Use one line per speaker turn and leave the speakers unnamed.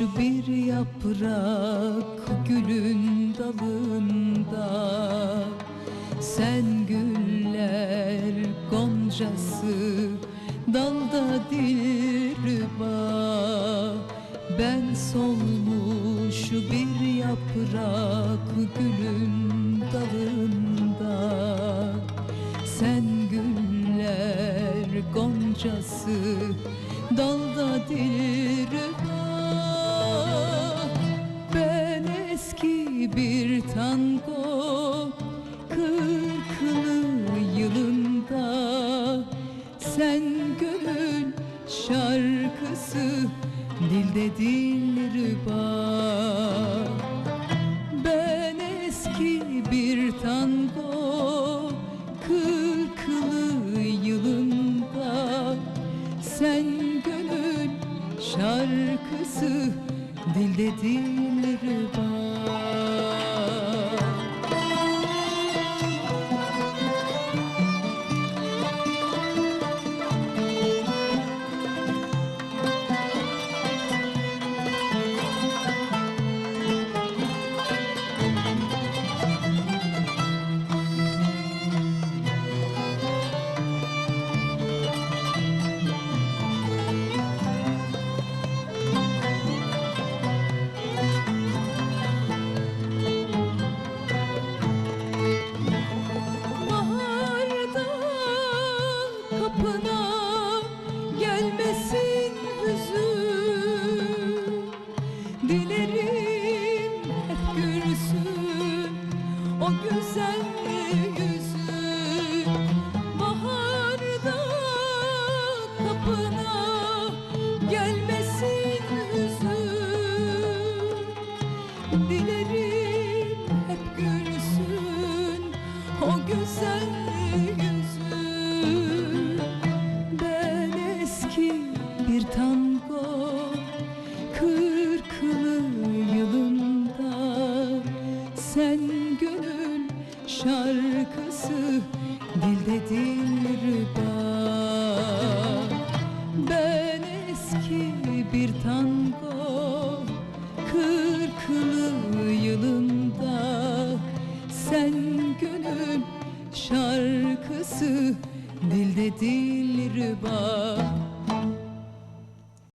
bir yaprak gülün dalında. Sen güller goncası dalda dilruba Ben solmuş bir yaprak gülün dalında. Sen güller goncası dalda dilruba bir tango kırklı yılında. Sen gönül şarkısı dilde dilruba ben eski bir tango kırklı yılında. Sen gönül şarkısı dilde dilruba Baharda o güzel yüzün Baharda kapına gelmesin hüzün. Dilerim hep gülsün o güzel yüzün. Ben eski bir tango kırklı yılında Sen şarkısı dilde dilruba Ben eski bir tango kırklı yılında. Sen gönül şarkısı dilde dilruba